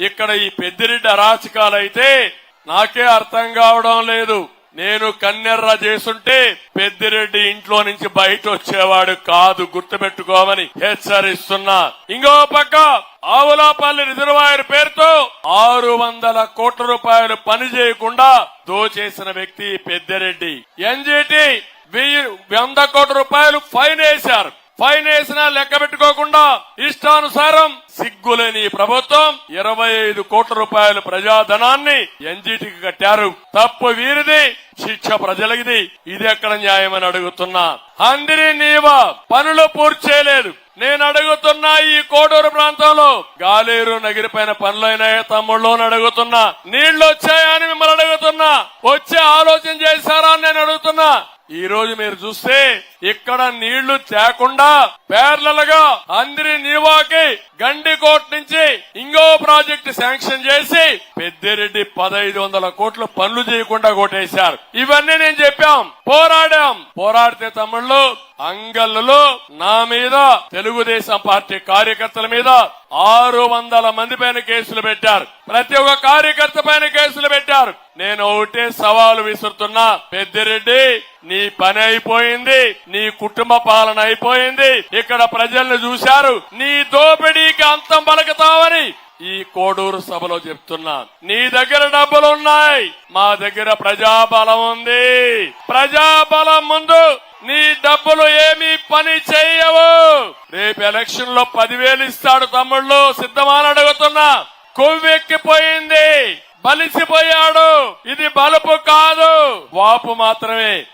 ఇక్కడ ఈ పెద్దిరెడ్డి అరాచకాలైతే నాకే అర్థం కావడం లేదు. నేను కన్నెర్ర చేసుంటే పెద్దిరెడ్డి ఇంట్లో నుంచి బయట వచ్చేవాడు కాదు గుర్తుపెట్టుకోమని హెచ్చరిస్తున్నా. ఇంకో పక్క ఆవులాపల్లి రిజర్వాయర్ పేరుతో ఆరు వందల కోట్ల రూపాయలు పని చేయకుండా దోచేసిన వ్యక్తి పెద్దిరెడ్డి. ఎన్జిటి వెయ్యి వంద కోట్ల రూపాయలు ఫైన్ వేశారు. పైన వేసినా లెక్క పెట్టుకోకుండా ఇష్టానుసారం సిగ్గులేని ప్రభుత్వం ఇరవై ఐదు కోట్ల రూపాయల ప్రజాధనాన్ని ఎన్జిటికి కట్టారు. తప్పు వీరిది శిక్ష ప్రజలకిది. ఇది ఎక్కడ న్యాయమని అడుగుతున్నా. అందరి నీవా పనులు పూర్తి చేయలేదు. నేను అడుగుతున్నా ఈ కోడూరు ప్రాంతంలో గాలేరు నగిరిపైన పనులైనాయా తమ్ముళ్ళు అడుగుతున్నా. నీళ్ళు వచ్చాయా అని మిమ్మల్ని అడుగుతున్నా. వచ్చే ఆలోచన చేశారా అని నేను అడుగుతున్నా. ఈ రోజు మీరు చూస్తే ఇక్కడ నీళ్ళు తేకుండా పేర్లలుగా అందరి నీవాకి గండికోట్ నుంచి ఇంకో ప్రాజెక్టు శాంక్షన్ చేసి పెద్దిరెడ్డి పదహైదు వందల కోట్లు పనులు చేయకుండా కొట్టేశారు. ఇవన్నీ నేను చెప్పాం. పోరాడాం. పోరాడితే తమ్ముళ్ళు అంగళ్ళలో నా మీద తెలుగుదేశం పార్టీ కార్యకర్తల మీద ఆరు వందల మంది పైన కేసులు పెట్టారు. ప్రతి ఒక్క కార్యకర్త పైన కేసులు పెట్టారు. నేను ఒకటే సవాలు విసురుతున్నా. పెద్దిరెడ్డి నీ పని అయిపోయింది. నీ కుటుంబ పాలన అయిపోయింది. ఇక్కడ ప్రజల్ని చూశారు. నీ దోపిడీకి అంతం పలుకుతావని ఈ కోడూరు సభలో చెప్తున్నా. నీ దగ్గర డబ్బులున్నాయి. మా దగ్గర ప్రజాబలం ఉంది. ప్రజాబలం ముందు నీ డబ్బులు ఏమీ పని చేయవు. రేపు ఎలక్షన్లో పదివేలు ఇస్తాడు తమ్ముళ్ళు సిద్ధమని అడుగుతున్నా. కొవ్వెక్కిపోయింది. బలిసిపోయాడు. ఇది బలుపు కాదు. వాపు మాత్రమే.